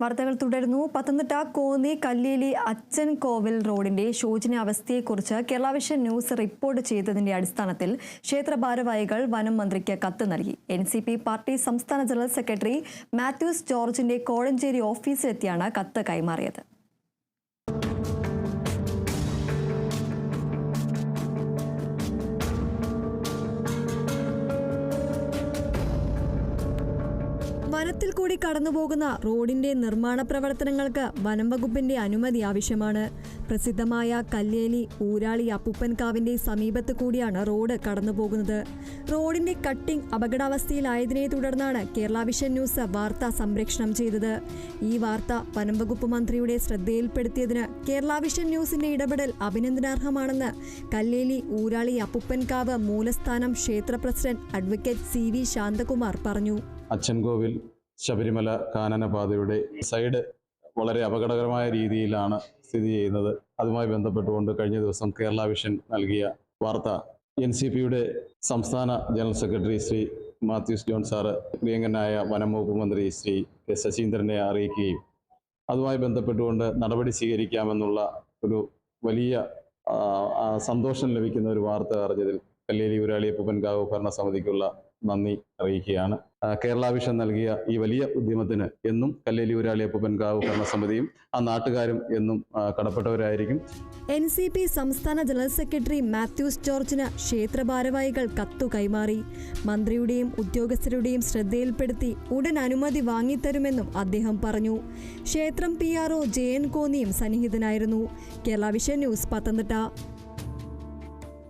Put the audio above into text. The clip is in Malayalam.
വാർത്തകൾ തുടരുന്നു. പത്തനംതിട്ട കോന്നി കല്ലേലി അച്ഛൻ കോവിൽ റോഡിന്റെ ശോചനീയാവസ്ഥയെക്കുറിച്ച് കേരള വിഷൻ ന്യൂസ് റിപ്പോർട്ട് ചെയ്തതിന്റെ അടിസ്ഥാനത്തിൽ ക്ഷേത്ര ഭാരവാഹികൾ വനം മന്ത്രിക്ക് കത്ത് നൽകി. എൻ പാർട്ടി സംസ്ഥാന ജനറൽ സെക്രട്ടറി മാത്യൂസ് ജോർജിന്റെ കോഴഞ്ചേരി ഓഫീസിലെത്തിയാണ് കത്ത് കൈമാറിയത്. വനത്തിൽ കൂടി കടന്നുപോകുന്ന റോഡിന്റെ നിർമ്മാണ പ്രവർത്തനങ്ങൾക്ക് വനം വകുപ്പിന്റെ അനുമതി ആവശ്യമാണ്. പ്രസിദ്ധമായ കല്ലേലി ഊരാളി അപ്പുപ്പൻകാവിന്റെ സമീപത്ത് കൂടിയാണ് റോഡ് കടന്നുപോകുന്നത്. റോഡിന്റെ കട്ടിംഗ് അപകടാവസ്ഥയിലായതിനെ തുടർന്നാണ് കേരള വിഷൻ ന്യൂസ് വാർത്ത സംപ്രേഷണം ചെയ്തത്. ഈ വാർത്ത വനം വകുപ്പ് മന്ത്രിയുടെ ശ്രദ്ധയിൽപ്പെടുത്തിയതിന് കേരള വിഷൻ ന്യൂസിന്റെ ഇടപെടൽ അഭിനന്ദനാർഹമാണെന്ന് കല്ലേലി ഊരാളി അപ്പുപ്പൻകാവ് മൂലസ്ഥാനം ക്ഷേത്ര president advocate C V Santhakumar പറഞ്ഞു. അച്ചൻകോവിൽ ശബരിമല കാനനപാതയുടെ സൈഡ് വളരെ അപകടകരമായ രീതിയിലാണ് സ്ഥിതി ചെയ്യുന്നത്. അതുമായി ബന്ധപ്പെട്ടുകൊണ്ട് കഴിഞ്ഞ ദിവസം കേരള വിഷൻ നൽകിയ വാർത്ത എൻ സി പിയുടെ സംസ്ഥാന general secretary Shri Mathews John sir പ്രിയങ്കനായ വനം വകുപ്പ് മന്ത്രി ശ്രീ കെ ശശീന്ദ്രനെ അറിയിക്കുകയും അതുമായി ബന്ധപ്പെട്ടുകൊണ്ട് നടപടി സ്വീകരിക്കാമെന്നുള്ള ഒരു വലിയ സന്തോഷം ലഭിക്കുന്ന ഒരു വാർത്ത അറിഞ്ഞതിൽ കല്ലേരി ഊരാളി അപ്പൂപ്പൻകാവ് ഭരണസമിതിക്കുള്ള നന്ദി അറിയിക്കുകയാണ്. കേരളാവിഷൻ കേരള വിഷൻ നൽകിയ ഈ വലിയ ഉദ്യമത്തിന് എന്നും കല്ലേലി ഊരാളി അപ്പൂപ്പൻകാവ് ഭരണസമിതിയും ആ നാട്ടുകാരും എന്നും കടപ്പെട്ടവരായിരിക്കും. എൻ സി പി സംസ്ഥാന ജനറൽ സെക്രട്ടറി മാത്യൂസ് ജോർജിന് ക്ഷേത്ര ഭാരവാഹികൾ കത്തു കൈമാറി. മന്ത്രിയുടെയും ഉദ്യോഗസ്ഥരുടെയും ശ്രദ്ധയിൽപ്പെടുത്തി ഉടൻ അനുമതി വാങ്ങിത്തരുമെന്നും അദ്ദേഹം പറഞ്ഞു. ക്ഷേത്രം P R O J N കോന്നിയും സന്നിഹിതനായിരുന്നു. Kerala vision news Pathanamthitta.